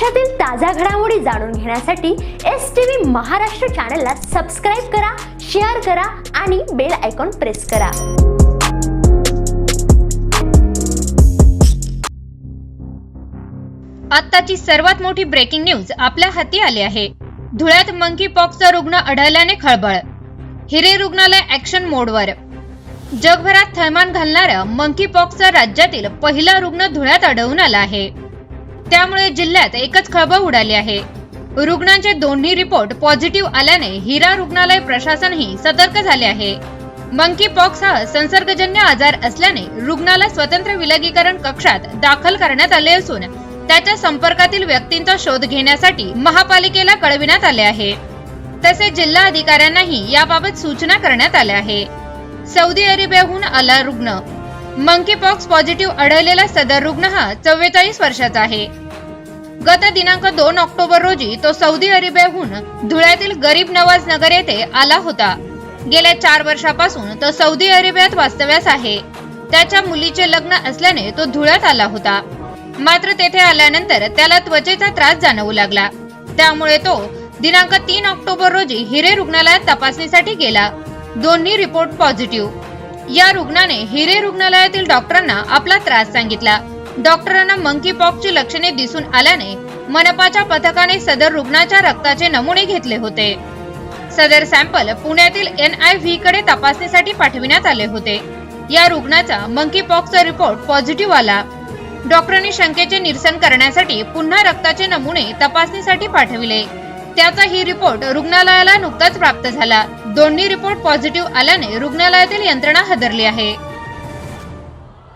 महाराष्ट्रातील ताज्या घडामोडी जाणून घेण्यासाठी एस टी व्ही महाराष्ट्र चॅनलला सबस्क्राईब करा शेअर करा आणि बेल आयकॉन प्रेस करा. आत्ताची सर्वात मोठी ब्रेकिंग न्यूज आपल्या हाती आली आहे. धुळ्यात मंकी पॉक्सचा रुग्ण आढळल्याने खळबळ. हिरे रुग्णालय ऍक्शन मोडवर जगभरात थैमान घालणारा मंकी पॉक्सचा राज्यातील पहिला रुग्ण धुळ्यात आढळून आला आहे. त्यामुळे जिल्ह्यात एकच खळबळ उडाली आहे. रुग्णांचे दोन्ही रिपोर्ट पॉझिटिव्ह आल्याने हिरा रुग्णालय प्रशासनही सतर्क झाले आहे. मंकी पॉक्स हा संसर्गजन्य आजार असल्याने रुग्णाला स्वतंत्र विलगीकरण कक्षात दाखल करण्यात आले असून त्याच्या संपर्कातील व्यक्तींचा शोध घेण्यासाठी महापालिकेला कळविण्यात आले आहे. तसे जिल्हा अधिकाऱ्यांनाही याबाबत सूचना करण्यात आल्या आहे. सौदी अरेबियाहून आला रुग्ण मंकी पॉक्स पॉझिटिव्ह आढळलेला सदर रुग्ण हा चव्वेचाळीस वर्षाचा आहे. गत दिनांक दोन ऑक्टोबर रोजी तो सौदी अरेबियाहून धुळ्यातील गरीब नवाज नगर येथे आला होता. गेल्या चार वर्षापासून तो सौदी अरेबियात वास्तव्यास आहे. त्याच्या मुलीचे लग्न असल्याने तो धुळ्यात आला होता. मात्र तेथे आल्यानंतर त्याला त्वचेचा त्रास जाणवू लागला. त्यामुळे तो दिनांक तीन ऑक्टोबर रोजी हिरे रुग्णालयात तपासणीसाठी गेला. दोन्ही रिपोर्ट पॉझिटिव्ह. या रुग्णाने हिरे रुग्णालयातील डॉक्टरांना आपला त्रास सांगितला. डॉक्टरांना मंकी पॉक्सची लक्षणे दिसून आल्याने मनपाच्या पथकाने सदर रुग्णाच्या रक्ताचे नमुने घेतले होते. सदर सॅम्पल पुण्यातील एन आय व्ही कडे तपासणीसाठी पाठविण्यात आले होते. या रुग्णाचा मंकी पॉक्सचा रिपोर्ट पॉझिटिव्ह आला. डॉक्टरांनी शंकेचे निरसन करण्यासाठी पुन्हा रक्ताचे नमुने तपासणीसाठी पाठविले. त्याचा ही रिपोर्ट रुग्णालयाला नुकताच प्राप्त झाला. दोन्ही रिपोर्ट पॉझिटिव्ह आल्याने रुग्णालयातील यंत्रणा हदरली आहे.